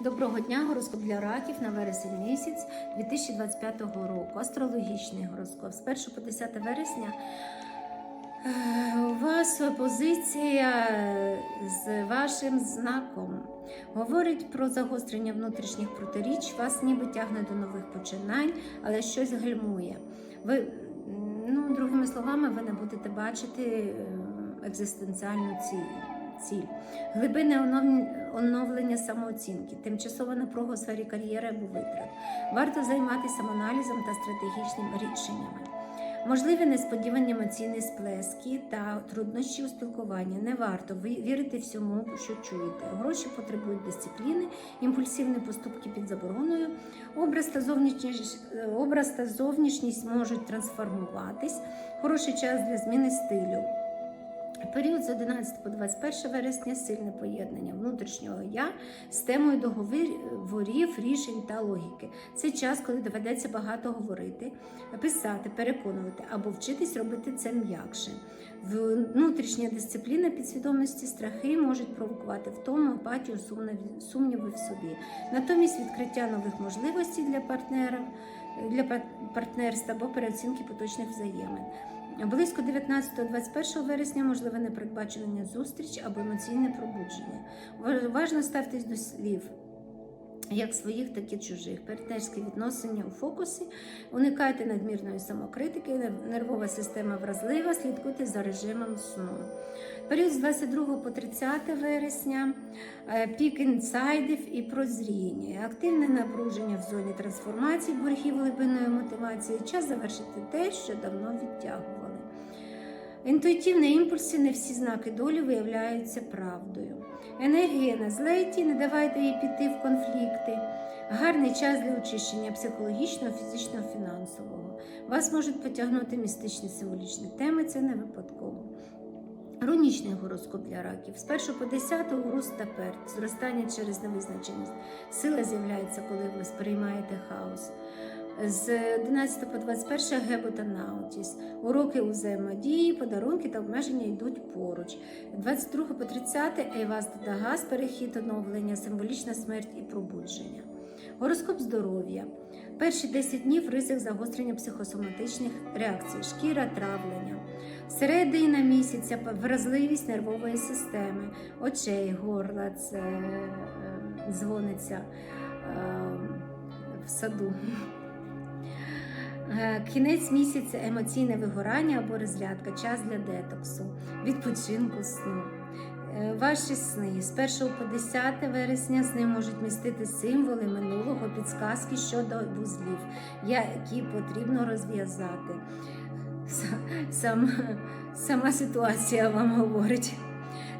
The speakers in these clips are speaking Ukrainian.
Доброго дня, гороскоп для раків на вересень місяць 2025 року. Астрологічний гороскоп з 1 по 10 вересня. е, У вас позиція з вашим знаком говорить про загострення внутрішніх протиріч, вас ніби тягне до нових починань, але щось гальмує. Ви, ну, другими словами, ви не будете бачити е, екзистенціальну ціль. Ціль. Оновлення- оновлення самооцінки, тимчасова напруга у сфері кар'єри або витрат. Варто займатися самоаналізом та стратегічними рішеннями. Можливі несподівані емоційні сплески та труднощі у спілкуванні. Не варто вірити всьому, що чуєте. Гроші потребують дисципліни, імпульсивні поступки під забороною. Образ та зовнішність, образ та зовнішність можуть трансформуватись. Хороший час для зміни стилю. Період з 11 по 21 вересня сильне поєднання внутрішнього я з темою договорів, рішень та логіки. Це час, коли доведеться багато говорити, писати, переконувати або вчитись робити це м'якше. Внутрішня дисципліна підсвідомості страхи можуть провокувати втому, апатію, сумнів- сумніви в собі. Натомість відкриття нових можливостей для партнера для пар- партнерства або переоцінки поточних взаємин. Близько 19-21 вересня можливе непередбачення зустріч або емоційне пробудження. Уважно Важно ставтесь до слів. Як своїх, так і чужих. Партнерські відносини у фокусі. Уникайте надмірної самокритики, нервова система вразлива, слідкуйте за режимом сну. Період з 22 по 30 вересня е, пік інсайдів і прозріння, активне напруження в зоні трансформації, боргів глибинної мотивації, час завершити те, що давно відтягували. Інтуїтивні імпульси, не всі знаки долі виявляються правдою. Енергія на злеті, не давайте їй піти в конфлікти. Гарний час для очищення психологічного, фізичного, фінансового. Вас можуть потягнути містичні символічні теми, це не випадково. Рунічний гороскоп для раків. З 1 по 10 урус та перт. Зростання через невизначеність. Сила з'являється, коли ви сприймаєте хаос. З 11 по 21 Гебо та Наутіс. Уроки у взаємодії, подарунки та обмеження йдуть поруч. 22 по 30 Ейваз Дагас, перехід оновлення, символічна смерть і пробудження. Гороскоп здоров'я. Перші 10 днів ризик загострення психосоматичних реакцій, шкіра, травлення. Середина місяця вразливість нервової системи, очей, горла, це е, дзвониться е, в саду. Е, Кінець місяця емоційне вигорання або розрядка, час для детоксу, відпочинку сну. Е, Ваші сни з 1 по 10 вересня сни можуть містити символи минулого, підсказки щодо вузлів, які потрібно розв'язати. Сам, сама ситуація вам говорить.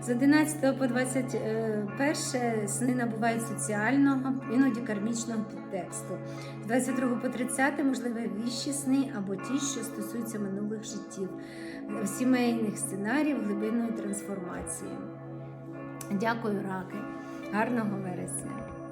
З 11 по 21 сни набувають соціального, іноді кармічного підтексту. З 22 по 30 можливі віщі сни або ті, що стосуються минулих життів, сімейних сценаріїв глибинної трансформації. Дякую, раки. Гарного вересня!